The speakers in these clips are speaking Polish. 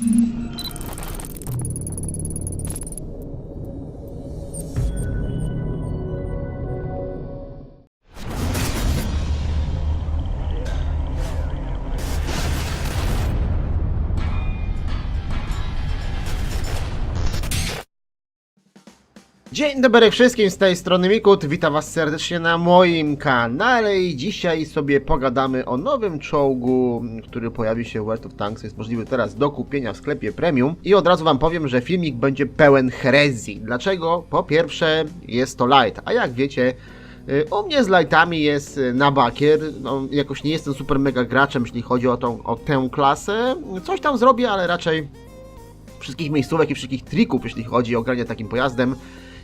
Mm-hmm. Dzień dobry wszystkim, z tej strony Mikut, witam was serdecznie na moim kanale i dzisiaj sobie pogadamy o nowym czołgu, który pojawi się w World of Tanks, jest możliwy teraz do kupienia w sklepie premium. I od razu wam powiem, że filmik będzie pełen herezji. Dlaczego? Po pierwsze jest to light, a jak wiecie y, u mnie z lightami jest y, na bakier, no, jakoś nie jestem super mega graczem, jeśli chodzi o, tą, o tę klasę, coś tam zrobię, ale raczej wszystkich miejscówek i wszystkich trików, jeśli chodzi o granie takim pojazdem,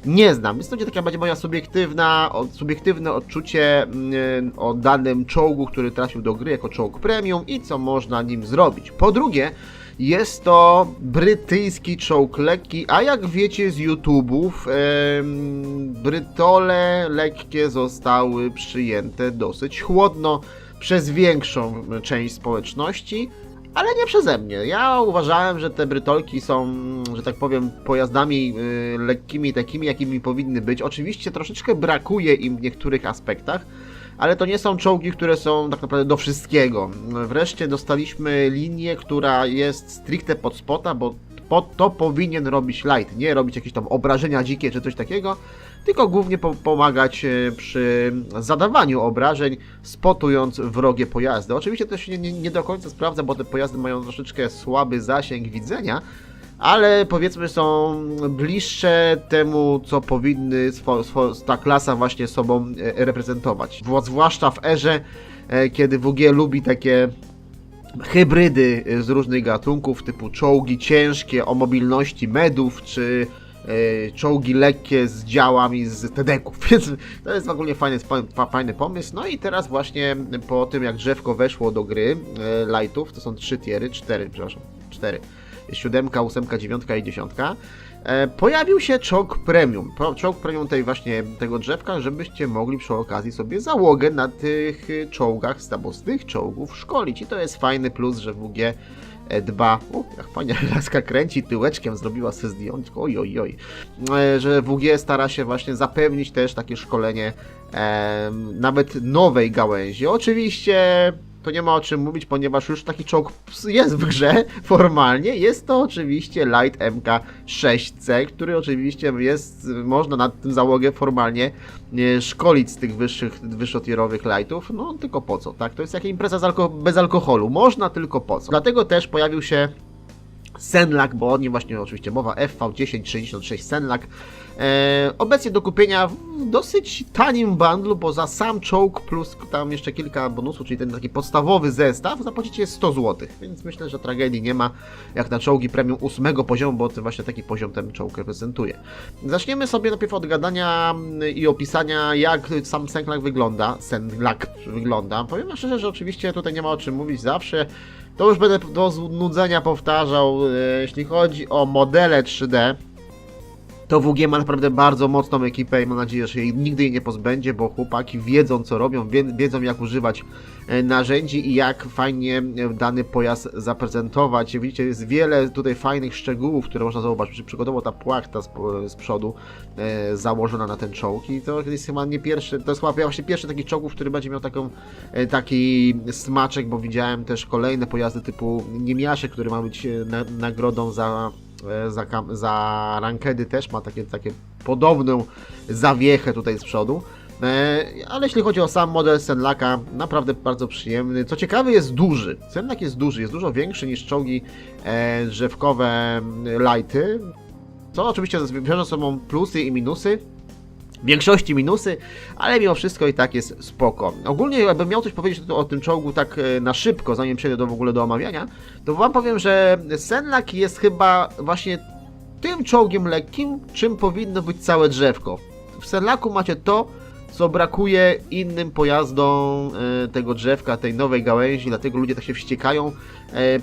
nie znam. Więc to będzie taka będzie moja subiektywna, subiektywne odczucie mm, o danym czołgu, który trafił do gry jako czołg premium i co można nim zrobić. Po drugie, jest to brytyjski czołg lekki, a jak wiecie z YouTube'ów, em, brytole lekkie zostały przyjęte dosyć chłodno przez większą część społeczności. Ale nie przeze mnie. Ja uważałem, że te brytolki są, że tak powiem, pojazdami y, lekkimi, takimi, jakimi powinny być. Oczywiście troszeczkę brakuje im w niektórych aspektach, ale to nie są czołgi, które są tak naprawdę do wszystkiego. Wreszcie dostaliśmy linię, która jest stricte pod spota, bo pod to powinien robić light, nie robić jakieś tam obrażenia dzikie czy coś takiego, tylko głównie po pomagać e, przy zadawaniu obrażeń, spotując wrogie pojazdy. Oczywiście to się nie, nie do końca sprawdza, bo te pojazdy mają troszeczkę słaby zasięg widzenia, ale powiedzmy są bliższe temu, co powinny ta klasa właśnie sobą e, reprezentować. Zwłaszcza w erze, e, kiedy WG lubi takie hybrydy z różnych gatunków, typu czołgi ciężkie o mobilności medów, czy e, czołgi lekkie z działami z TEDeków, więc to jest ogólnie fajny, fa- fajny pomysł. No i teraz właśnie po tym jak drzewko weszło do gry e, lightów, to są trzy tiery, cztery, przepraszam, cztery, siódemka, ósemka, dziewiątka i dziesiątka, pojawił się czołg premium, czołg premium tej właśnie tego drzewka, żebyście mogli przy okazji sobie załogę na tych czołgach, z tych czołgów szkolić. I to jest fajny plus, że WG e, dba, o, jak fajnie laska kręci tyłeczkiem, zrobiła sobie zdjęcie, oj, oj, oj, e, że WG stara się właśnie zapewnić też takie szkolenie em, nawet nowej gałęzi. Oczywiście to nie ma o czym mówić, ponieważ już taki czołg jest w grze formalnie. Jest to oczywiście Light MK6C, który oczywiście jest, można nad tym załogę formalnie e, szkolić z tych wyższych, wyższotierowych lightów. No tylko po co, tak? To jest jaka impreza alko bez alkoholu. Można tylko po co. Dlatego też pojawił się Senlak, bo o nim właśnie oczywiście mowa, FV1066 Senlak. E, obecnie do kupienia w dosyć tanim bundlu, bo za sam czołg plus tam jeszcze kilka bonusów, czyli ten taki podstawowy zestaw, zapłacicie 100 zł, więc myślę, że tragedii nie ma jak na czołgi premium 8 poziomu, bo to właśnie taki poziom ten czołg reprezentuje. Zaczniemy sobie najpierw od gadania mm, i opisania, jak sam Senlak wygląda. Senlak wygląda. Powiem szczerze, że oczywiście tutaj nie ma o czym mówić zawsze. To już będę do znudzenia powtarzał, e, jeśli chodzi o modele 3D. To WG ma naprawdę bardzo mocną ekipę i mam nadzieję, że jej nigdy jej nie pozbędzie, bo chłopaki wiedzą co robią, wie, wiedzą jak używać e, narzędzi i jak fajnie e, dany pojazd zaprezentować. Widzicie, jest wiele tutaj fajnych szczegółów, które można zobaczyć. Przykładowo ta płachta z, z przodu e, założona na ten czołg i to jest chyba nie pierwszy, to jest chyba właśnie pierwszy taki czołg, który będzie miał taką, e, taki smaczek, bo widziałem też kolejne pojazdy typu Niemiaszek, który ma być e, na, nagrodą za e, za, kam- za rankedy też ma takie, takie podobną zawiechę tutaj z przodu. E, Ale jeśli chodzi o sam model Senlaka, naprawdę bardzo przyjemny. Co ciekawe, jest duży. Senlak jest duży, jest dużo większy niż czołgi e, drzewkowe lighty. Co oczywiście wiąże ze sobą plusy i minusy. Większości minusy, ale mimo wszystko i tak jest spoko. Ogólnie jakbym miał coś powiedzieć o tym czołgu tak e, na szybko, zanim przejdę do, w ogóle do omawiania, to wam powiem, że Senlak jest chyba właśnie tym czołgiem lekkim, czym powinno być całe drzewko. W Senlaku macie to, co brakuje innym pojazdom e, tego drzewka, tej nowej gałęzi, dlatego ludzie tak się wściekają,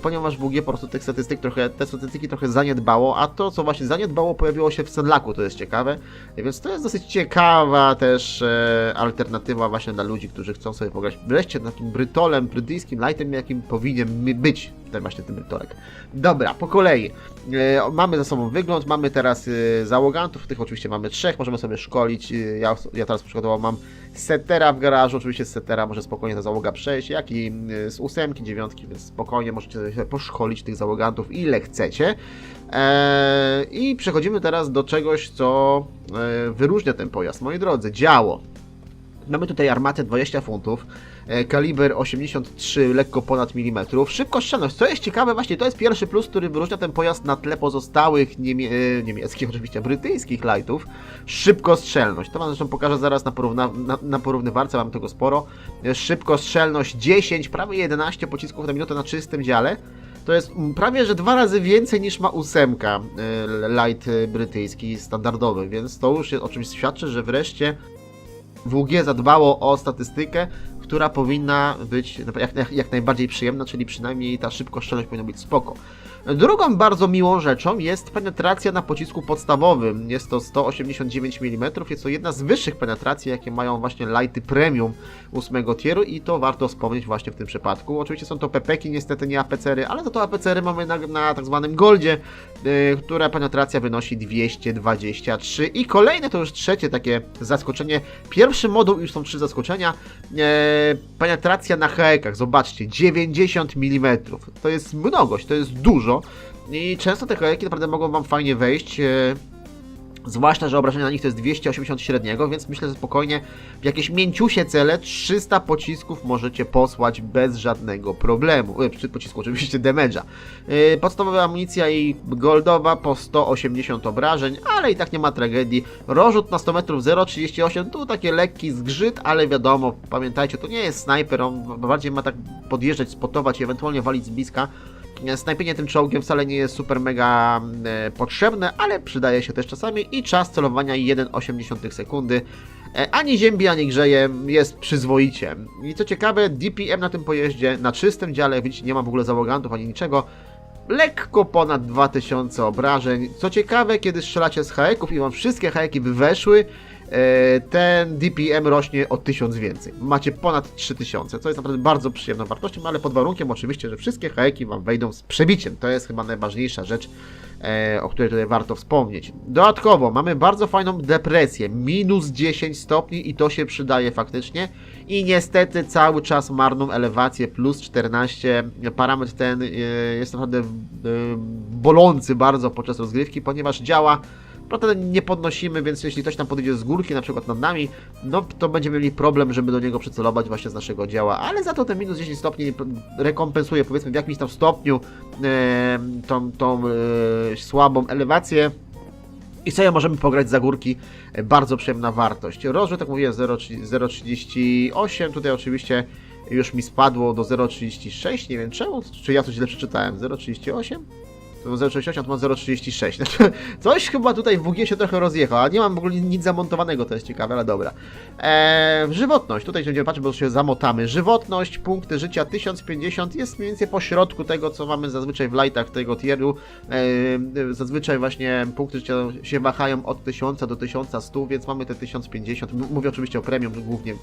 ponieważ WG po prostu tych statystyk trochę, te statystyki trochę zaniedbało, a to, co właśnie zaniedbało, pojawiło się w Senlaku, to jest ciekawe, więc to jest dosyć ciekawa też e, alternatywa właśnie dla ludzi, którzy chcą sobie pograć wreszcie takim brytolem, brytyjskim lightem, jakim powinien być ten właśnie ten Torek. Dobra, po kolei. E, mamy za sobą wygląd, mamy teraz e, załogantów, tych oczywiście mamy trzech, możemy sobie szkolić. E, ja, ja teraz przykładowo mam setera w garażu, oczywiście z setera może spokojnie ta załoga przejść, jak i e, z ósemki, dziewiątki, więc spokojnie możecie poszkolić tych załogantów ile chcecie. E, I przechodzimy teraz do czegoś, co e, wyróżnia ten pojazd, moi drodzy, działo. Mamy tutaj armatę 20 funtów, kaliber 83, lekko ponad milimetrów, szybkostrzelność, co jest ciekawe, właśnie to jest pierwszy plus, który wyróżnia ten pojazd na tle pozostałych niemie e, niemieckich, oczywiście brytyjskich lightów, szybkostrzelność, to wam zresztą pokażę zaraz na, porówna na, na porównywarce, mam tego sporo, E, szybkostrzelność 10, prawie 11 pocisków na minutę na czystym dziale, to jest prawie, że dwa razy więcej niż ma ósemka e, light e, brytyjski standardowy, więc to już jest, o czymś świadczy, że wreszcie WG zadbało o statystykę, która powinna być jak, jak, najbardziej przyjemna, czyli przynajmniej ta szybkostrzelność powinna być spoko. Drugą bardzo miłą rzeczą jest penetracja na pocisku podstawowym. Jest to 189 mm, jest to jedna z wyższych penetracji, jakie mają właśnie lighty premium 8 tieru i to warto wspomnieć właśnie w tym przypadku. Oczywiście są to pepeki, niestety nie APCry, ale to to APCry mamy na, na tak zwanym goldzie, yy, która penetracja wynosi 223 i kolejne to już trzecie takie zaskoczenie. Pierwszy moduł już są trzy zaskoczenia. Yy, penetracja na hekach, zobaczcie, 90 mm. To jest mnogość, to jest dużo i często te heki naprawdę mogą Wam fajnie wejść. Yy, Zwłaszcza, że obrażenia na nich to jest 280 średniego, więc myślę, że spokojnie w jakieś mięciusie cele 300 pocisków możecie posłać bez żadnego problemu. E, Przy pocisku oczywiście damage'a. Yy, Podstawowa amunicja i goldowa po 180 obrażeń, ale i tak nie ma tragedii. Rożut na 100 metrów 0,38, tu taki lekki zgrzyt, ale wiadomo, pamiętajcie, to nie jest snajper, on bardziej ma tak podjeżdżać, spotować i ewentualnie walić z bliska. Snajpienie tym czołgiem wcale nie jest super mega e, potrzebne, ale przydaje się też czasami i czas celowania 1,8 sekundy. E, ani ziębi, ani grzeje, jest przyzwoicie. I co ciekawe, DPM na tym pojeździe, na czystym dziale, widzicie, nie ma w ogóle załogantów ani niczego, lekko ponad 2000 obrażeń. Co ciekawe, kiedy strzelacie z haeków i wam wszystkie haeki by weszły, ten DPM rośnie o 1000 więcej. Macie ponad 3000, co jest naprawdę bardzo przyjemną wartością, ale pod warunkiem oczywiście, że wszystkie haeki wam wejdą z przebiciem. To jest chyba najważniejsza rzecz, e, o której tutaj warto wspomnieć. Dodatkowo mamy bardzo fajną depresję, minus 10 stopni i to się przydaje faktycznie. I niestety cały czas marną elewację plus 14. Parametr ten e, jest naprawdę e, bolący bardzo podczas rozgrywki, ponieważ działa Prawda nie podnosimy, więc jeśli ktoś tam podejdzie z górki, na przykład nad nami, no to będziemy mieli problem, żeby do niego przycelować właśnie z naszego działa, ale za to ten minus 10 stopni rekompensuje powiedzmy w jakimś tam stopniu e, tą, tą e, słabą elewację. I sobie możemy pograć za górki, E, bardzo przyjemna wartość. Rozrzut, tak mówiłem, 0,3 0,38, tutaj oczywiście już mi spadło do 0,36, nie wiem czemu, czy ja coś źle przeczytałem, 0,38? To 0,68, to mam 0,36. Znaczy, coś chyba tutaj w WG się trochę rozjechał, a nie mam w ogóle nic zamontowanego, to jest ciekawe, ale dobra. Eee, żywotność, tutaj będziemy patrzeć, bo się zamotamy. Żywotność, punkty życia 1050 jest mniej więcej po środku tego, co mamy zazwyczaj w lightach tego tieru. Eee, zazwyczaj właśnie punkty życia się wahają od 1000 do 1100, więc mamy te 1050. M- Mówię oczywiście o premium, głównie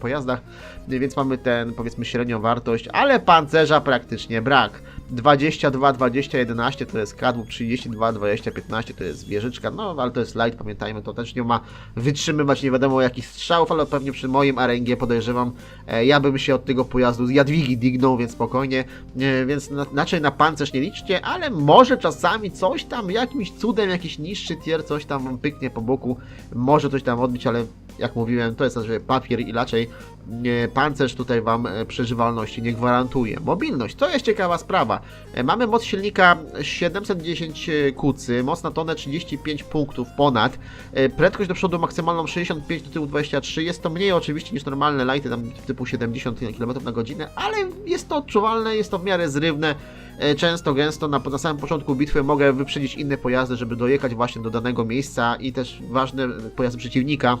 pojazdach, więc mamy ten powiedzmy średnią wartość, ale pancerza praktycznie brak. 22, 20, 11 to jest kadłub, 32, 20, 15 to jest wieżyczka, no ale to jest light, pamiętajmy, to też nie ma wytrzymywać nie wiadomo jakich strzałów, ale pewnie przy moim RNG podejrzewam, e, ja bym się od tego pojazdu z Jadwigi dignął, więc spokojnie, e, więc na, raczej na pancerz nie liczcie, ale może czasami coś tam, jakimś cudem, jakiś niższy tier, coś tam wam pyknie po boku, może coś tam odbić, ale jak mówiłem, to jest znaczy papier i raczej nie, pancerz tutaj Wam e, przeżywalności nie gwarantuje. Mobilność, to jest ciekawa sprawa. E, Mamy moc silnika 710 kucy, moc na tonę 35 punktów ponad, e, prędkość do przodu maksymalną 65, do tyłu 23. Jest to mniej oczywiście niż normalne lighty, tam typu 70 km na godzinę, ale jest to odczuwalne, jest to w miarę zrywne. E, Często, gęsto na, na samym początku bitwy mogę wyprzedzić inne pojazdy, żeby dojechać właśnie do danego miejsca i też ważne pojazdy przeciwnika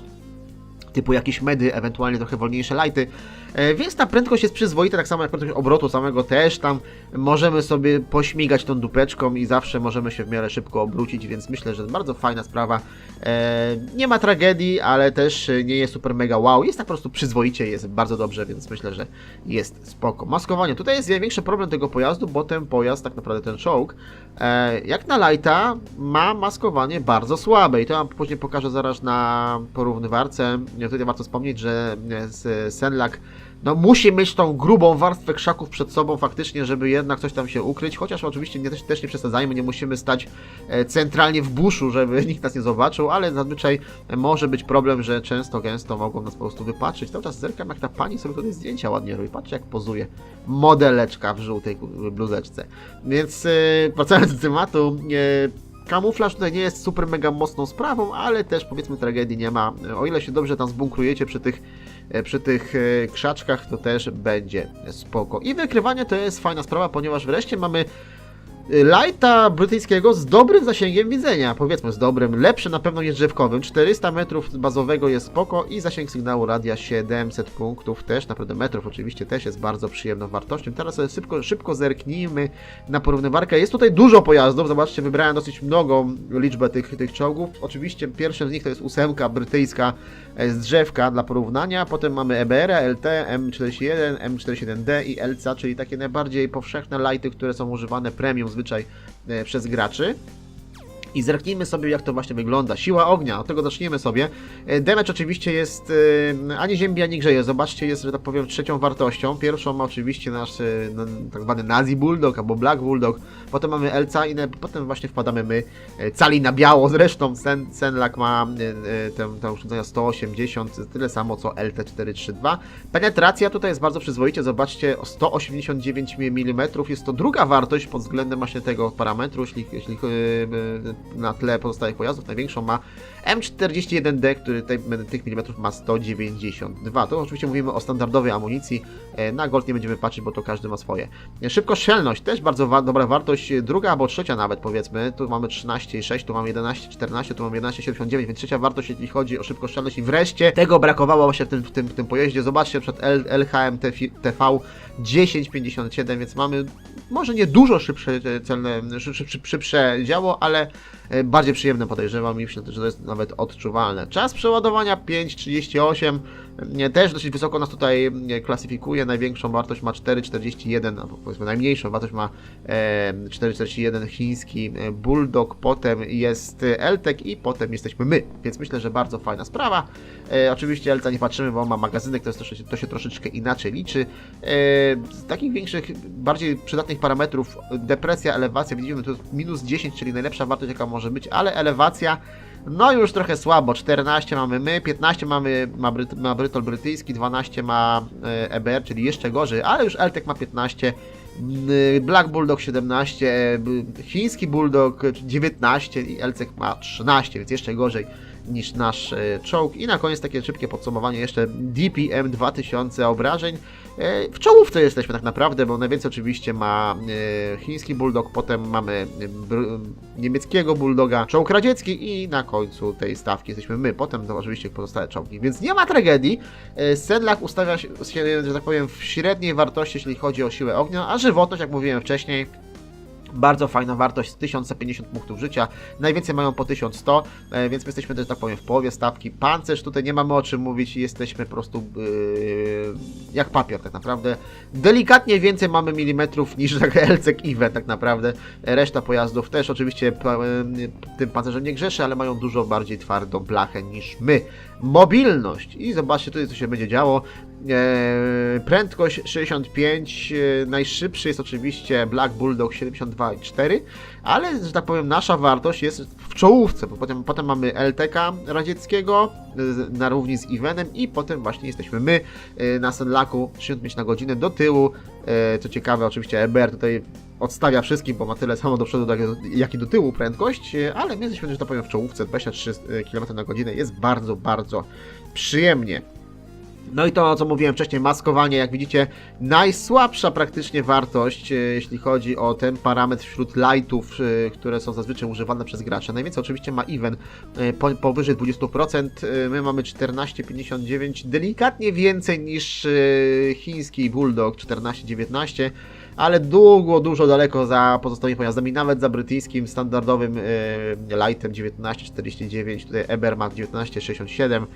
typu jakieś medy, ewentualnie trochę wolniejsze lighty. E, Więc ta prędkość jest przyzwoita, tak samo jak prędkość obrotu samego też tam możemy sobie pośmigać tą dupeczką i zawsze możemy się w miarę szybko obrócić, więc myślę, że bardzo fajna sprawa. E, Nie ma tragedii, ale też nie jest super mega wow, jest tak po prostu przyzwoicie, jest bardzo dobrze, więc myślę, że jest spoko. Maskowanie. Tutaj jest największy problem tego pojazdu, bo ten pojazd, tak naprawdę ten czołg, e, jak na lighta ma maskowanie bardzo słabe i to wam później pokażę zaraz na porównywarce. Tutaj warto wspomnieć, że Senlak no musi mieć tą grubą warstwę krzaków przed sobą faktycznie, żeby jednak coś tam się ukryć, chociaż oczywiście nie, też, też nie przesadzajmy, nie musimy stać e, centralnie w buszu, żeby nikt nas nie zobaczył, ale zazwyczaj może być problem, że często, gęsto mogą nas po prostu wypatrzyć. Cały czas zerkam, jak ta pani sobie tutaj zdjęcia ładnie robi. Patrzcie, jak pozuje modeleczka w żółtej bluzeczce. Więc e, wracając do tematu, e, kamuflaż tutaj nie jest super mega mocną sprawą, ale też powiedzmy tragedii nie ma. O ile się dobrze tam zbunkrujecie przy tych e, przy tych e, krzaczkach to też będzie spoko. I wykrywanie to jest fajna sprawa, ponieważ wreszcie mamy e, lighta brytyjskiego z dobrym zasięgiem widzenia, powiedzmy z dobrym, lepszy na pewno niż drzewkowym, 400 metrów bazowego jest spoko i zasięg sygnału radia 700 punktów. Też, naprawdę metrów oczywiście też jest bardzo przyjemną wartością. Teraz sobie szybko, szybko zerknijmy na porównywarkę, jest tutaj dużo pojazdów, zobaczcie, wybrałem dosyć mnogą liczbę tych, tych czołgów, oczywiście pierwszym z nich to jest ósemka brytyjska. e, z drzewka dla porównania, potem mamy E EBR, LT, M41, M47D i LCA, czyli takie najbardziej powszechne lighty, które są używane premium zwyczaj e, przez graczy. I zerknijmy sobie, jak to właśnie wygląda. Siła ognia, od tego zaczniemy sobie. E, Damage oczywiście jest e, ani ziębi, ani grzeje. Zobaczcie, jest, że tak powiem, trzecią wartością. Pierwszą ma oczywiście nasz e, no, tak zwany Nazi Bulldog albo Black Bulldog. Potem mamy Elca i potem właśnie wpadamy my, cali na biało. Zresztą Sen, Senlak ma tę, tę urządzenia 180, tyle samo co LT432. Penetracja tutaj jest bardzo przyzwoicie. Zobaczcie, o 189 mm. Jest to druga wartość pod względem właśnie tego parametru, jeśli, jeśli na tle pozostałych pojazdów. Największą ma M41D, który tych milimetrów ma 192. To oczywiście mówimy o standardowej amunicji. E, Na gold nie będziemy patrzeć, bo to każdy ma swoje. E, Szybkostrzelność też bardzo wa dobra wartość. E, Druga albo trzecia nawet powiedzmy. Tu mamy 13,6, tu mamy 11,14, tu mamy 11,79, więc trzecia wartość jeśli chodzi o szybkostrzelność. I wreszcie tego brakowało właśnie w tym, w tym, w tym pojeździe. Zobaczcie, przed LHM TV 10,57, więc mamy może nie dużo szybsze celne, szy, szy, szy, szybsze działo, ale bardziej przyjemne podejrzewam i myślę, że to jest nawet odczuwalne. Czas przeładowania 5,38 e, też dosyć wysoko nas tutaj e, klasyfikuje. Największą wartość ma 4,41, albo powiedzmy najmniejszą wartość ma e, 4,41 chiński e, Bulldog, potem jest e, LTEC i potem jesteśmy my, więc myślę, że bardzo fajna sprawa. E, oczywiście LTA nie patrzymy, bo ma magazynek, to, jest to się troszeczkę inaczej liczy. E, z takich większych, bardziej przydatnych parametrów, depresja, elewacja, widzimy tu minus 10, czyli najlepsza wartość jaka może być, ale elewacja no już trochę słabo, 14 mamy my, 15 mamy ma, Bryt, ma Brytol brytyjski, 12 ma e, EBR, czyli jeszcze gorzej, ale już LTEC ma 15, m, Black Bulldog 17, e, b- chiński Bulldog 19 i LCEC ma 13, więc jeszcze gorzej niż nasz e, czołg. I na koniec takie szybkie podsumowanie jeszcze DPM 2000 obrażeń. E, W czołówce jesteśmy tak naprawdę, bo najwięcej oczywiście ma e, chiński bulldog, potem mamy niemieckiego bulldoga, czołg radziecki i na końcu tej stawki jesteśmy my. Potem to oczywiście pozostałe czołgi, więc nie ma tragedii. Sedlak ustawia się, że tak powiem, w średniej wartości, jeśli chodzi o siłę ognia, a żywotność, jak mówiłem wcześniej, bardzo fajna wartość, 1050 punktów życia, najwięcej mają po 1100, e, więc my jesteśmy też, tak powiem, w połowie stawki. Pancerz, tutaj nie mamy o czym mówić, jesteśmy po prostu yy, jak papier tak naprawdę. Delikatnie więcej mamy milimetrów niż Elcek Iwe tak naprawdę. Reszta pojazdów też oczywiście e, tym pancerzem nie grzeszy, ale mają dużo bardziej twardą blachę niż my. Mobilność i zobaczcie tutaj co się będzie działo. E, prędkość 65, e, najszybszy jest oczywiście Black Bulldog 72,4, ale że tak powiem nasza wartość jest w czołówce, bo potem, potem mamy LTK radzieckiego e, na równi z Ivenem i potem właśnie jesteśmy my e, na Senlaku 65 na godzinę do tyłu. E, Co ciekawe, oczywiście EBR tutaj odstawia wszystkim, bo ma tyle samo do przodu, jak- i do tyłu prędkość, e, ale my jesteśmy, że tak powiem, w czołówce 23 km na godzinę, jest bardzo, bardzo przyjemnie. No i to, co mówiłem wcześniej, maskowanie, jak widzicie, najsłabsza praktycznie wartość, e, jeśli chodzi o ten parametr wśród lightów, e, które są zazwyczaj używane przez graczy. Najwięcej oczywiście ma Even e, po, powyżej 20%, e, my mamy 14,59, delikatnie więcej niż e, chiński Bulldog 14,19, ale długo, dużo daleko za pozostałymi pojazdami, nawet za brytyjskim standardowym e, lightem 19,49, tutaj Eber ma 19,67,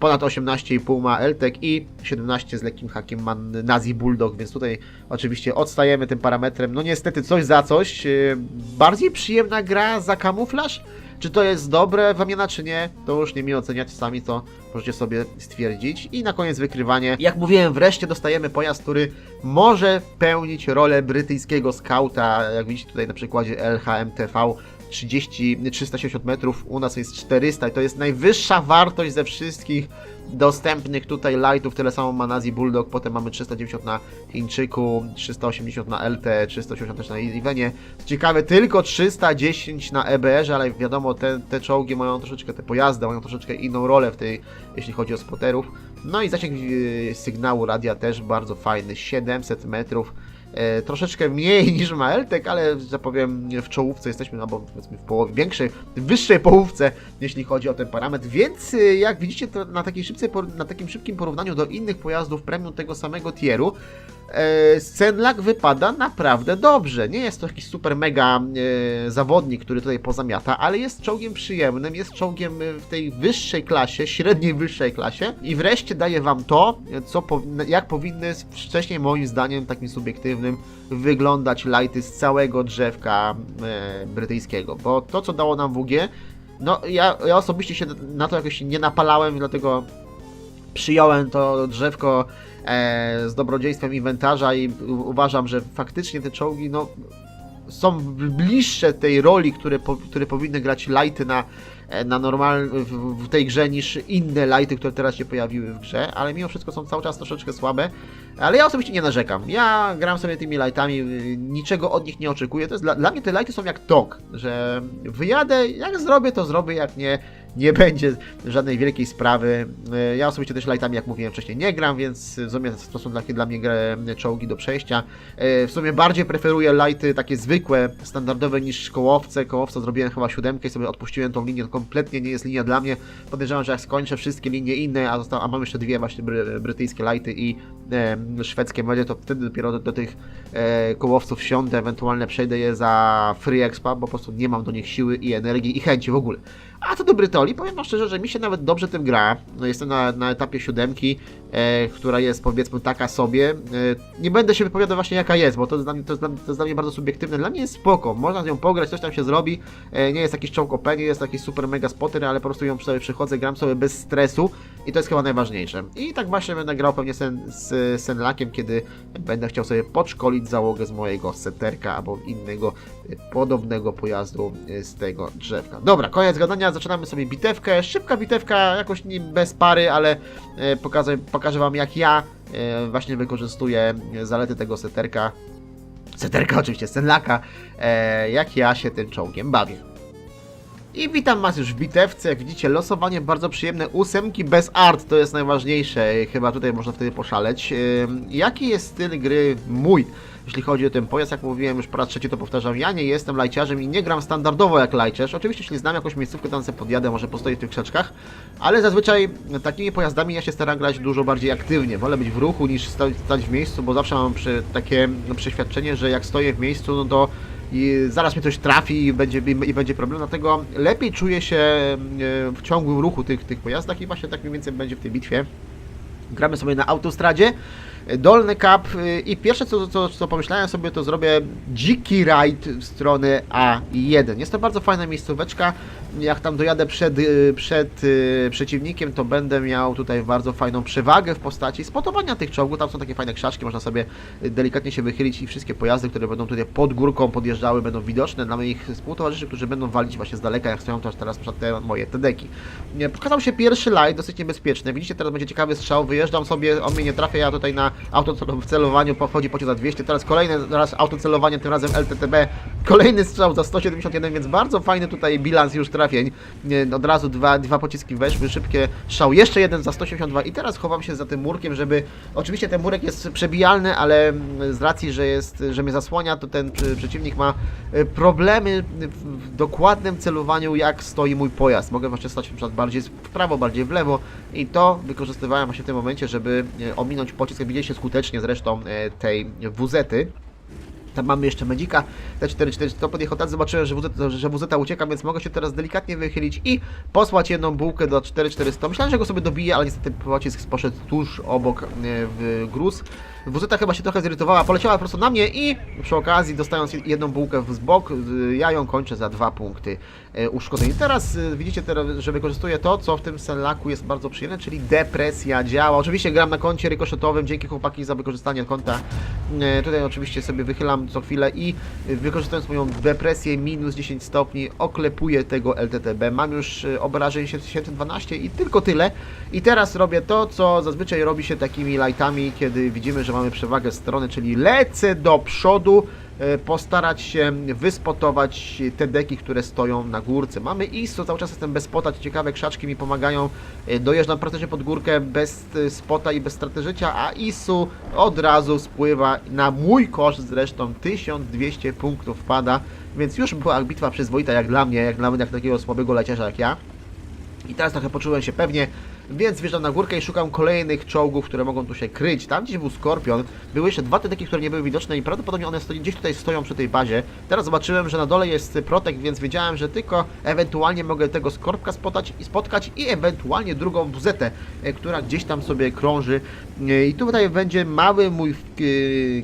ponad 18,5 ma LTEC i 17 z lekkim hakiem ma Nazi Bulldog, więc tutaj oczywiście odstajemy tym parametrem. No niestety coś za coś. Yy, Bardziej przyjemna gra za kamuflaż? Czy to jest dobre wymiana, czy nie? To już nie mi oceniać sami, to możecie sobie stwierdzić. I na koniec wykrywanie. Jak mówiłem, wreszcie dostajemy pojazd, który może pełnić rolę brytyjskiego skauta. Jak widzicie tutaj na przykładzie LHMTV 30, 370 metrów, u nas jest 400 i to jest najwyższa wartość ze wszystkich dostępnych tutaj lightów, tyle samo ma Nazi Bulldog, potem mamy 390 na Chińczyku, 380 na LT, 380 też na Ivenie. Ciekawe, tylko 310 na EBR-ze, ale wiadomo, te, te czołgi mają troszeczkę, te pojazdy mają troszeczkę inną rolę w tej, jeśli chodzi o spoterów. No i zasięg yy, sygnału radia też bardzo fajny, 700 metrów. E, troszeczkę mniej niż ma LTEC, ale że powiem w czołówce jesteśmy, albo powiedzmy w połowie, większej, wyższej połówce, jeśli chodzi o ten parametr, więc e, jak widzicie na, szybce, na takim szybkim porównaniu do innych pojazdów premium tego samego tieru, e, Senlak wypada naprawdę dobrze. Nie jest to jakiś super mega e, zawodnik, który tutaj pozamiata, ale jest czołgiem przyjemnym, jest czołgiem e, w tej wyższej klasie, średniej wyższej klasie. I wreszcie daje wam to, co jak powinny wcześniej moim zdaniem takim subiektywnym wyglądać lighty z całego drzewka brytyjskiego, bo to co dało nam WG, no ja, ja osobiście się na to jakoś nie napalałem, dlatego przyjąłem to drzewko z dobrodziejstwem inwentarza i uważam, że faktycznie te czołgi no, są bliższe tej roli, które, po, które powinny grać lighty na, e, na normal, w, w tej grze niż inne lighty, które teraz się pojawiły w grze, ale mimo wszystko są cały czas troszeczkę słabe. Ale ja osobiście nie narzekam. Ja gram sobie tymi lightami, y, niczego od nich nie oczekuję. To jest dla, dla mnie te lighty są jak tok, że wyjadę, jak zrobię, to zrobię, jak nie, nie będzie żadnej wielkiej sprawy. Y, Ja osobiście też lightami, jak mówiłem wcześniej, nie gram, więc w sumie to są takie dla mnie czołgi do przejścia. Y, W sumie bardziej preferuję lighty takie zwykłe, standardowe niż kołowce. Kołowca zrobiłem chyba siódemkę i sobie odpuściłem tą linię. To kompletnie nie jest linia dla mnie. Podejrzewam, że jak skończę wszystkie linie inne, a, zosta- a mam jeszcze dwie właśnie bry, brytyjskie lighty i e, szwedzkie będzie, to wtedy dopiero do, do tych e, kołowców wsiądę, ewentualnie przejdę je za Free Expa, bo po prostu nie mam do nich siły i energii i chęci w ogóle. A co do Brytoli, powiem wam szczerze, że mi się nawet dobrze tym gra. No, jestem na, na etapie siódemki, e, która jest powiedzmy taka sobie. E, nie będę się wypowiadał właśnie jaka jest, bo to jest, dla mnie, to, jest dla, to jest dla mnie bardzo subiektywne. Dla mnie jest spoko, można z nią pograć, coś tam się zrobi. E, nie jest jakiś czołg OP, nie jest jakiś super mega spotter, ale po prostu ją sobie przychodzę, gram sobie bez stresu i to jest chyba najważniejsze. I tak właśnie będę grał pewnie sen, z Senlakiem, kiedy będę chciał sobie podszkolić załogę z mojego seterka albo innego e, podobnego pojazdu e, z tego drzewka. Dobra, koniec gadania, zaczynamy sobie bitewkę. Szybka bitewka, jakoś nie bez pary, ale e, pokażę, pokażę Wam jak ja właśnie wykorzystuję zalety tego seterka. Seterka oczywiście, Senlaka, e, jak ja się tym czołgiem bawię. I witam Was już w bitewce. Jak widzicie, losowanie bardzo przyjemne. Ósemki bez art to jest najważniejsze. Chyba tutaj można wtedy poszaleć. Jaki jest styl gry mój? Jeśli chodzi o ten pojazd, jak mówiłem już po raz trzeci, to powtarzam, ja nie jestem lajciarzem i nie gram standardowo jak lajciarz. Oczywiście, jeśli znam jakąś miejscówkę, tam sobie podjadę, może postoję w tych krzaczkach, ale zazwyczaj takimi pojazdami ja się staram grać dużo bardziej aktywnie. Wolę być w ruchu niż stać, w miejscu, bo zawsze mam takie przeświadczenie, że jak stoję w miejscu, no to i zaraz mnie coś trafi i będzie, i będzie problem, dlatego lepiej czuję się e, w ciągłym ruchu tych, tych pojazdach i właśnie tak mniej więcej będzie w tej bitwie. Gramy sobie na autostradzie, dolny kap e, i pierwsze co, co, co pomyślałem sobie to zrobię dziki rajd w stronę A1. Jest to bardzo fajna miejscóweczka, jak tam dojadę przed, e, przed e, przeciwnikiem to będę miał tutaj bardzo fajną przewagę w postaci spotowania tych czołgów, tam są takie fajne krzaczki, można sobie delikatnie się wychylić i wszystkie pojazdy, które będą tutaj pod górką podjeżdżały będą widoczne dla moich współtowarzyszy, którzy będą walić właśnie z daleka, jak stoją też teraz przed te moje. Nie, Pokazał się pierwszy light, dosyć niebezpieczny. Widzicie, teraz będzie ciekawy strzał, wyjeżdżam sobie, on mnie nie trafia, ja tutaj na autocelowaniu wchodzi pociąg za 200, teraz kolejne raz autocelowanie, tym razem LTTB Kolejny strzał za 171, więc bardzo fajny tutaj bilans już trafień. Od razu dwa, dwa pociski weszły, szybkie strzał. Jeszcze jeden za 182 i teraz chowam się za tym murkiem, żeby... Oczywiście ten murek jest przebijalny, ale z racji, że jest, że mnie zasłania, to ten przeciwnik ma e, problemy w, dokładnym celowaniu, jak stoi mój pojazd. Mogę właśnie stać na przykład bardziej w prawo, bardziej w lewo i to wykorzystywałem właśnie w tym momencie, żeby e, ominąć pocisk, widzieliście skutecznie zresztą e, tej WZ-y. Tam mamy jeszcze Medzika, T4-4, to podjechał tak, zobaczyłem, że WZ, że WZ ucieka, więc mogę się teraz delikatnie wychylić i posłać jedną bułkę do 4400. Myślałem, że go sobie dobiję, ale niestety pocisk poszedł tuż obok e, w gruz. WZ chyba się trochę zirytowała, poleciała po prostu na mnie i przy okazji dostając jedną bułkę z- ja ją kończę za dwa punkty e, uszkodzeń. Teraz e, widzicie, że wykorzystuję to, co w tym Sellaku jest bardzo przyjemne, czyli depresja działa. Oczywiście gram na koncie rykoszetowym, dzięki chłopaki za wykorzystanie konta. E, Tutaj oczywiście sobie wychylam co chwilę i wykorzystując moją depresję minus 10 stopni oklepuję tego LTTB. Mam już obrażeń 712 i tylko tyle. I teraz robię to, co zazwyczaj robi się takimi lightami, kiedy widzimy, że mamy przewagę strony, czyli lecę do przodu, e, postarać się wyspotować te deki, które stoją na górce. Mamy ISO, cały czas jestem bez spota, ciekawe krzaczki mi pomagają. E, Dojeżdżam praktycznie pod górkę bez e, spota i bez straty życia, a ISU od razu spływa na mój koszt zresztą 1200 punktów wpada, więc już była bitwa przyzwoita jak dla mnie, jak nawet jak takiego słabego leciarza jak ja. I teraz trochę poczułem się pewnie, więc wjeżdżam na górkę i szukam kolejnych czołgów, które mogą tu się kryć. Tam gdzieś był Skorpion, były jeszcze dwa tedeki, które nie były widoczne i prawdopodobnie one gdzieś tutaj stoją przy tej bazie. Teraz zobaczyłem, że na dole jest Protek, więc wiedziałem, że tylko ewentualnie mogę tego Skorpka spotkać i spotkać i ewentualnie drugą WZ, która gdzieś tam sobie krąży. E, I tutaj będzie mały mój e,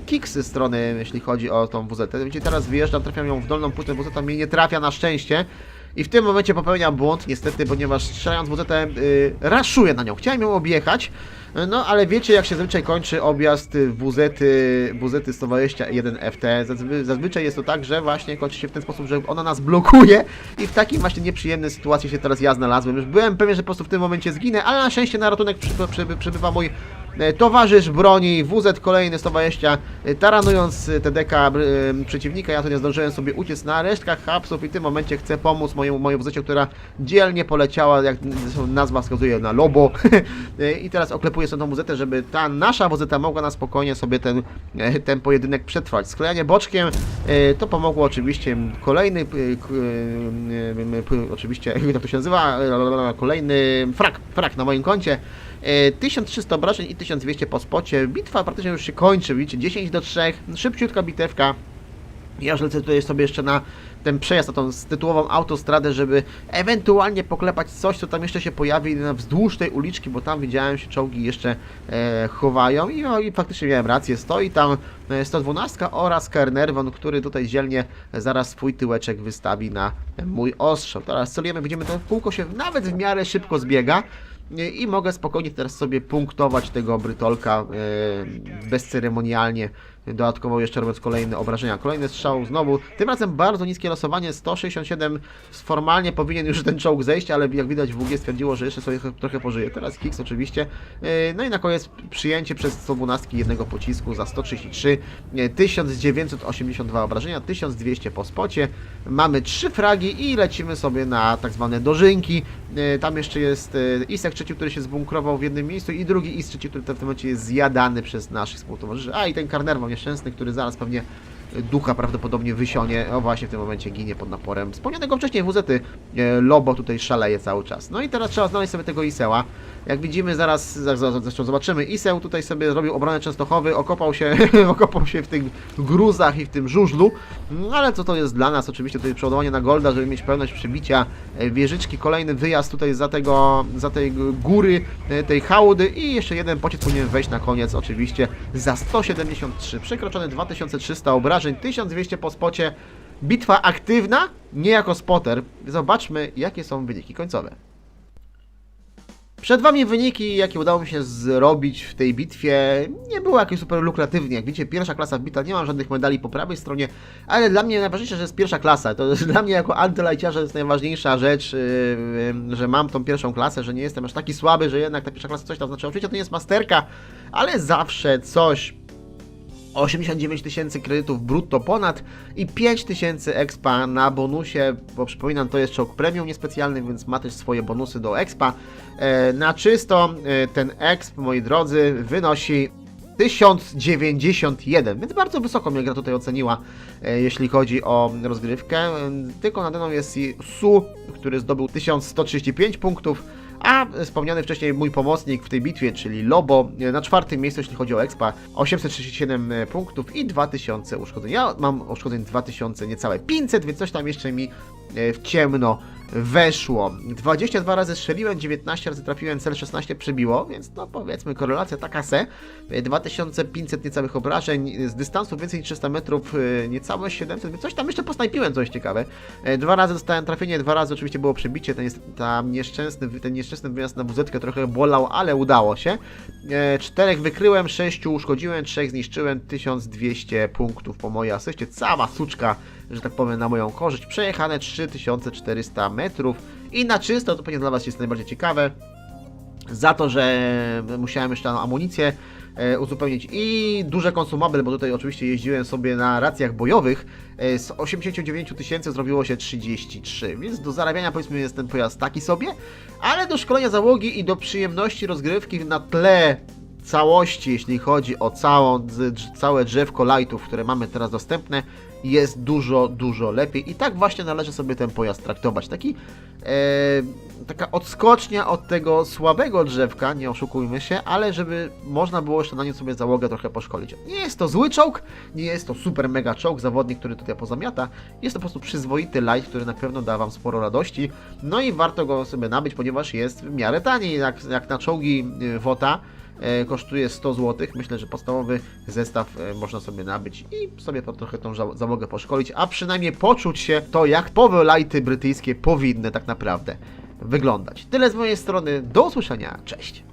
kick ze strony, jeśli chodzi o tą WZ. Widzicie, teraz wyjeżdżam, trafiam ją w dolną płytę, WZ mnie nie trafia na szczęście. I w tym momencie popełniam błąd, niestety, ponieważ strzelając WZ y, raszuję na nią. Chciałem ją objechać, y, no ale wiecie jak się zazwyczaj kończy objazd y, WZ, WZ 121 FT. Zazwy, zazwyczaj jest to tak, że właśnie kończy się w ten sposób, że ona nas blokuje i w takiej właśnie nieprzyjemnej sytuacji się teraz ja znalazłem. Już byłem pewien, że po prostu w tym momencie zginę, ale na szczęście na ratunek przy, przy, przybywa mój towarzysz broni, WZ kolejny 120, e, taranując e, TDK e, przeciwnika, ja to nie zdążyłem sobie uciec na resztkach hapsów i w tym momencie chcę pomóc mojemu, mojej WZ, która dzielnie poleciała, jak nazwa wskazuje, na lobo E, i teraz oklepuję sobie tą WZ, żeby ta nasza WZ mogła na spokojnie sobie ten, e, ten pojedynek przetrwać. Sklejanie boczkiem e, to pomogło oczywiście kolejny, e, e, e, oczywiście, jak to się nazywa, E, kolejny frak, frak na moim koncie. E, 1300 obrażeń i 1200 po spocie. Bitwa praktycznie już się kończy, widzicie, 10 do 3, szybciutka bitewka. Ja już lecę tutaj sobie jeszcze na ten przejazd, na tą tytułową autostradę, żeby ewentualnie poklepać coś, co tam jeszcze się pojawi na wzdłuż tej uliczki, bo tam widziałem się czołgi jeszcze e, chowają i, no, i faktycznie miałem rację, stoi tam e, 112 oraz Kernerwon, który tutaj dzielnie zaraz swój tyłeczek wystawi na mój ostrzał. Teraz celujemy, widzimy, to kółko się nawet w miarę szybko zbiega. E, I mogę spokojnie teraz sobie punktować tego Brytolka e, bezceremonialnie. Dodatkowo jeszcze robiąc kolejne obrażenia. Kolejny strzał znowu. Tym razem bardzo niskie losowanie. 167 formalnie powinien już ten czołg zejść, ale jak widać WG stwierdziło, że jeszcze sobie trochę pożyje. Teraz Kicks oczywiście. E, No i na koniec przyjęcie przez 112 jednego pocisku za 133. e, 1982 obrażenia, 1200 po spocie. Mamy trzy fragi i lecimy sobie na tak zwane dożynki. E, Tam jeszcze jest Isek trzeci, który się zbunkrował w jednym miejscu i drugi Is trzeci, który w tym momencie jest zjadany przez naszych współtowarzyszy. A i ten Karnerwon nieszczęsny, który zaraz pewnie ducha prawdopodobnie wysionie. O właśnie w tym momencie ginie pod naporem wspomnianego wcześniej. -y. E, Lobo tutaj szaleje cały czas. No i teraz trzeba znaleźć sobie tego Iseła. Jak widzimy zaraz, zresztą zobaczymy, Iseł tutaj sobie zrobił obronę Częstochowy, okopał się, okopał się w tych gruzach i w tym żużlu. No ale co to jest dla nas? Oczywiście tutaj przeładowanie na Golda, żeby mieć pewność przebicia e, wieżyczki, kolejny wyjazd tutaj za tego, za tej góry, e, tej hałdy i jeszcze jeden pocisk powinien wejść na koniec oczywiście za 173, przekroczony 2300 obrażeń, 1200 po spocie, bitwa aktywna, nie jako spotter. Zobaczmy jakie są wyniki końcowe. Przed Wami wyniki, jakie udało mi się zrobić w tej bitwie. Nie było jakieś super lukratywnie. Jak widzicie, pierwsza klasa wbita, nie mam żadnych medali po prawej stronie, ale dla mnie najważniejsze, że jest pierwsza klasa. To dla mnie jako antylajciarza jest najważniejsza rzecz, yy, yy, że mam tą pierwszą klasę, że nie jestem aż taki słaby, że jednak ta pierwsza klasa coś tam znaczy. Oczywiście to nie jest masterka, ale zawsze coś 89 tysięcy kredytów brutto ponad i 5 tysięcy expa na bonusie, bo przypominam, to jest czołg premium niespecjalny, więc ma też swoje bonusy do expa. E, na czysto e, ten exp, moi drodzy, wynosi 1091, więc bardzo wysoko mnie gra tutaj oceniła, e, jeśli chodzi o rozgrywkę. Tylko nade mną jest Su, który zdobył 1135 punktów, a wspomniany wcześniej mój pomocnik w tej bitwie, czyli Lobo, e, na czwartym miejscu, jeśli chodzi o expa, 837 punktów i 2000 uszkodzeń. Ja mam uszkodzeń 2000, niecałe 500, więc coś tam jeszcze mi e, w ciemno weszło. 22 razy strzeliłem, 19 razy trafiłem, cel 16 przebiło, więc no powiedzmy korelacja taka se. E, 2500 niecałych obrażeń, z dystansu więcej niż 300 metrów, e, niecałe 700, więc coś tam jeszcze posnajpiłem, coś ciekawe. E, Dwa razy dostałem trafienie, dwa razy oczywiście było przebicie, ten, jest, tam nieszczęsny, ten nieszczęsny wyjazd na wz trochę bolał, ale udało się. E, Czterech wykryłem, sześciu uszkodziłem, trzech zniszczyłem, 1200 punktów po mojej asyście, cała suczka, że tak powiem, na moją korzyść. Przejechane 3400 metrów. I na czysto, to pewnie dla Was jest najbardziej ciekawe, za to, że musiałem jeszcze na amunicję e, uzupełnić. I duże konsumable, bo tutaj oczywiście jeździłem sobie na racjach bojowych, e, z 89 tysięcy zrobiło się 33, więc do zarabiania powiedzmy jest ten pojazd taki sobie, ale do szkolenia załogi i do przyjemności rozgrywki na tle całości, jeśli chodzi o całą, całe drzewko lightów, które mamy teraz dostępne, jest dużo, dużo lepiej i tak właśnie należy sobie ten pojazd traktować. Taki, e, taka odskocznia od tego słabego drzewka, nie oszukujmy się, ale żeby można było jeszcze na nim sobie załogę trochę poszkolić. Nie jest to zły czołg, nie jest to super mega czołg, zawodnik, który tutaj pozamiata, jest to po prostu przyzwoity light, który na pewno da Wam sporo radości, no i warto go sobie nabyć, ponieważ jest w miarę taniej, jak, jak na czołgi y, WOTA, e, kosztuje 100 zł. Myślę, że podstawowy zestaw e, można sobie nabyć i sobie po trochę tą załogę poszkolić, a przynajmniej poczuć się to, jak powolajty brytyjskie powinny tak naprawdę wyglądać. Tyle z mojej strony. Do usłyszenia. Cześć.